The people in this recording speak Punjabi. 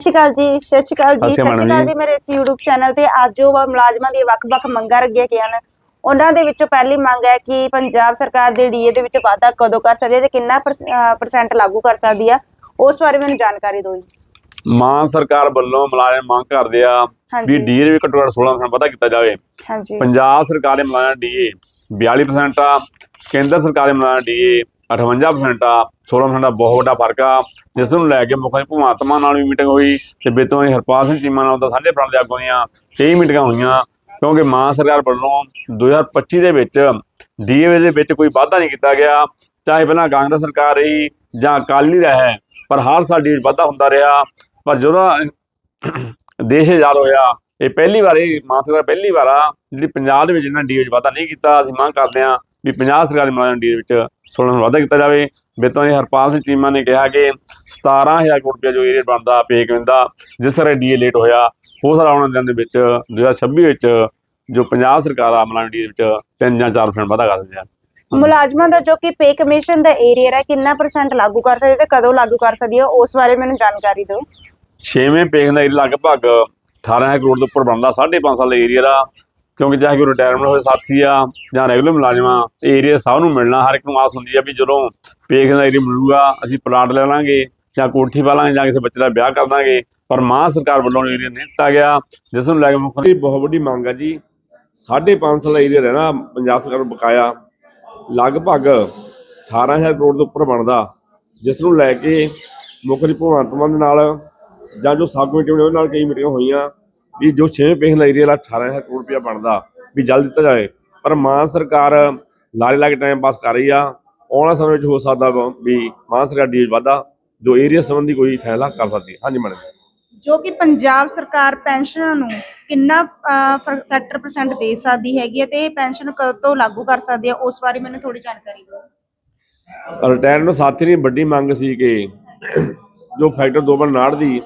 ਸਤਿ ਸ਼੍ਰੀ ਅਕਾਲ ਜੀ ਸਤਿ ਸ਼੍ਰੀ ਅਕਾਲ ਜੀ। ਸਤਿ ਸ਼੍ਰੀ ਅਕਾਲ ਜੀ ਮੇਰੇ ਇਸ YouTube ਚੈਨਲ ਤੇ ਅੱਜ ਵਾ ਮੁਲਾਜ਼ਮਾਂ ਦੀ ਵੱਖ-ਵੱਖ ਮੰਗਾਂ ਰੱਖੀਆਂ ਗਈਆਂ ਹਨ ਉਹਨਾਂ ਦੇ ਵਿੱਚੋਂ ਪਹਿਲੀ ਮੰਗ ਹੈ ਕਿ ਪੰਜਾਬ ਸਰਕਾਰ ਦੇ ਡੀਏ ਦੇ ਵਿੱਚ ਵਾਧਾ ਕਦੋਂ ਕਰ ਸਕਦੀ ਹੈ ਤੇ ਕਿੰਨਾ ਪਰਸੈਂਟ ਲਾਗੂ ਕਰ ਸਕਦੀ ਆ ਉਸ ਬਾਰੇ ਮੈਨੂੰ ਜਾਣਕਾਰੀ ਦਿਓ ਜੀ। ਮਾਨ ਸਰਕਾਰ ਵੱਲੋਂ ਮੁਲਾਜ਼ਮ ਮੰਗ ਕਰਦੇ ਆ ਵੀ ਡੀਏ ਵੀ ਘੱਟੋ ਘੱਟ 16% ਵਾਧਾ ਕੀਤਾ ਜਾਵੇ। ਹਾਂਜੀ। ਪੰਜਾਬ ਸਰਕਾਰ ਦੇ ਮੁਲਾਜ਼ਮ ਡੀਏ 42% ਆ ਕੇਂਦਰ ਸਰਕਾਰ ਦੇ ਮੁਲਾਜ਼ਮ ਡੀਏ 58% ਆ 16% ਦਾ ਬਹੁਤ ਵੱਡਾ ਫ਼ਰਕ ਆ। ਜਿਸ ਨੂੰ ਲੈ ਕੇ ਮੁੱਖ ਮੰਤਰੀ ਭਗਵੰਤ ਮਾਨ ਨਾਲ ਵੀ ਮੀਟਿੰਗ ਹੋਈ ਤੇ ਬੇਤੋਂ ਹਰਪਾਲ ਸਿੰਘ ਚੀਮਾ ਨਾਲ ਤਾਂ ਸਾਢੇ ਫਰੰਟ ਦੇ ਆਗੂ ਦੀਆਂ ਕਈ ਮੀਟਿੰਗਾਂ ਹੋਈਆਂ, ਕਿਉਂਕਿ ਮਾਨ ਸਰਕਾਰ ਵੱਲੋਂ 2025 ਦੇ ਵਿੱਚ ਡੀਏ ਦੇ ਵਿੱਚ ਕੋਈ ਵਾਧਾ ਨਹੀਂ ਕੀਤਾ ਗਿਆ। ਚਾਹੇ ਪਹਿਲਾਂ ਕਾਂਗਰਸ ਸਰਕਾਰ ਰਹੀ ਜਾਂ ਅਕਾਲੀ ਦਾ ਹੈ ਪਰ ਹਰ ਸਾਲ ਡੀ ਵਾਧਾ ਹੁੰਦਾ ਰਿਹਾ। ਪਰ ਜਦੋਂ ਦੇਸ਼ ਆਜ਼ਾਦ ਹੋਇਆ, ਇਹ ਪਹਿਲੀ ਵਾਰੀ ਮਾਨ ਸਰਕਾਰ ਪਹਿਲੀ ਵਾਰ ਆ, ਜਿਹੜੀ ਪੰਜਾਬ ਦੇ ਵਿੱਚ ਇਹਨਾਂ ਡੀ ਵਿੱਚ ਵਾਧਾ ਨਹੀਂ ਕੀਤਾ, ਅਸੀਂ ਮੰਗ ਕਰਦੇ ਹਾਂ ਵੀ ਪੰਜਾਬ ਸਰਕਾਰ ਦੇ ਮੁਲਾਜ਼ਮ ਡੀ ਵਿੱਚ 16 ਵਾਧਾ ਕੀਤਾ ਜਾਵੇ। ਬੇਤੋਂ ਇਹ ਹਰਪਾਲ ਸਿੰਘ ਚੀਮਾ ਨੇ ਕਿਹਾ ਕਿ 17000 ਕਰੋੜ ਰੁਪਏ ਜੋ ਏਰੀਆ ਬਣਦਾ ਪੇ ਕਹਿੰਦਾ ਜਿਸ ਤਰ੍ਹਾਂ ਡੀਏ ਲੇਟ ਹੋਇਆ ਹੋ ਸਕਦਾ ਆਉਣ ਦਿਨ ਦੇ ਵਿੱਚ 2026 ਵਿੱਚ ਜੋ ਪੰਜਾਬ ਸਰਕਾਰ ਆ ਮੁਲਾਜ਼ਮ ਡੀ ਵਿੱਚ 3 ਜਾਂ 4% ਵਾਧਾ ਕਰ ਦਿੰਦੇ ਆ ਮੁਲਾਜ਼ਮਾਂ ਦਾ ਜੋ ਕਿ ਪੇ ਕਮਿਸ਼ਨ ਦਾ ਏਰੀਆ ਹੈ ਕਿੰਨਾ ਪਰਸੈਂਟ ਲਾਗੂ ਕਰ ਸਕਦੀ ਤੇ ਕਦੋਂ ਲਾਗੂ ਕਰ ਸਕਦੀ ਹੈ ਉਸ ਬਾਰੇ ਮੈਨੂੰ ਜਾਣਕਾਰੀ ਦਿਓ। ਛੇਵੇਂ ਪੇਖ ਦਾ ਲਗਭਗ 18000 ਕਰੋੜ ਦੇ ਉੱਪਰ ਬਣਦਾ 5.5 ਸਾਲ ਦਾ ਏਰੀਆ ਦਾ। ਕਿਉਂਕਿ ਚਾਹੇ ਕੋਈ ਰਿਟਾਇਰਮੈਂਟ ਹੋਏ ਸਾਥੀ ਆ ਜਾਂ ਰੈਗੂਲਰ ਮੁਲਾਜ਼ਮਾਂ ਇਹ ਏਰੀਆ ਸਭ ਨੂੰ ਮਿਲਣਾ, ਹਰ ਇੱਕ ਨੂੰ ਆਸ ਹੁੰਦੀ ਆ ਵੀ ਜਦੋਂ ਪੇਖ ਦਾ ਏਰੀਆ ਮਿਲੂਗਾ, ਅਸੀਂ ਪਲਾਟ ਲੈ ਲਾਂਗੇ ਜਾਂ ਕੋਠੀ ਪਾ ਲਾਂਗੇ ਜਾਂ ਕਿਸੇ ਬੱਚੇ ਦਾ ਵਿਆਹ ਕਰ ਦਾਂਗੇ। ਪਰ ਮਾਂ ਸਰਕਾਰ ਵੱਲੋਂ ਏਰੀਆ ਨਹੀਂ ਦਿੱਤਾ ਗਿਆ, ਜਿਸ ਨੂੰ ਲੈ ਕੇ ਮੁੱਖ ਇਹ ਬਹੁਤ ਵੱਡੀ ਮੰਗ ਹੈ ਜੀ। 5.5 ਸਾਲ ਦਾ ਏਰੀਆ ਰਹਿਣਾ, ਪੰਜਾਬ ਸਰਕਾਰ ਨੂੰ ਬਕਾਇਆ। ਲਗਭਗ 18000 ਕਰੋੜ ਦੇ ਉੱਪਰ ਬਣਦਾ, ਜਿਸ ਨੂੰ ਲੈ ਕੇ ਮੁੱਖ ਮੰਤਰੀ ਭਗਵੰਤ ਮਾਨ ਦੇ ਨਾਲ ਜਾਂ ਜੋ ਸਬ ਕਮੇਟੀ ਉਹਦੇ ਨਾਲ ਕਈ ਮੀਟਿੰਗਾਂ ਹੋਈਆਂ। ਵੀ ਜੋ 6ਵੇਂ ਪੇਖ ਦਾ ਏਰੀਆ ਲਾ 18000 ਕਰੋੜ ਰੁਪਇਆ ਬਣਦਾ ਵੀ ਜਲਦ ਦਿੱਤਾ ਜਾਵੇ। ਪਰ ਮਾਨ ਸਰਕਾਰ ਲਾਰੇ ਲਾ ਕੇ ਟਾਈਮ ਪਾਸ ਕਰ ਰਹੀ ਆ। ਆਉਣ ਵਾਲੇ ਸਮੇਂ ਵਿੱਚ ਹੋ ਸਕਦਾ ਵਾ ਮਾਨ ਸਰਕਾਰ ਡੀ ਵਾਧਾ ਜੋ ਏਰੀਆ ਸੰਬੰਧੀ ਕੋਈ ਫੈਸਲਾ ਕਰ ਸਕਦੀ ਹੈ। ਹਾਂਜੀ ਮੈਡਮ ਜੋ। ਕਿ ਪੰਜਾਬ ਸਰਕਾਰ ਪੈਨਸ਼ਨ ਨੂੰ ਕਿੰਨਾ ਫੈਕਟਰ ਪਰਸੈਂਟ ਦੇ ਸਕਦੀ ਹੈਗੀ ਹੈ ਤੇ ਇਹ ਪੈਨਸ਼ਨ ਕਦੋਂ ਤੋਂ ਲਾਗੂ ਕਰ ਸਕਦੀ ਹੈ ਉਸ ਬਾਰੇ ਮੈਨੂੰ ਥੋੜੀ ਜਾਣਕਾਰੀ ਦਿਓ। ਰਿਟਾਇਰਮੈਂਟ ਸਾਥੀ ਦੀ ਵੱਡੀ ਮੰਗ ਸੀ ਕਿ ਜੋ ਫੈਕਟਰ 2.9 ਦੀ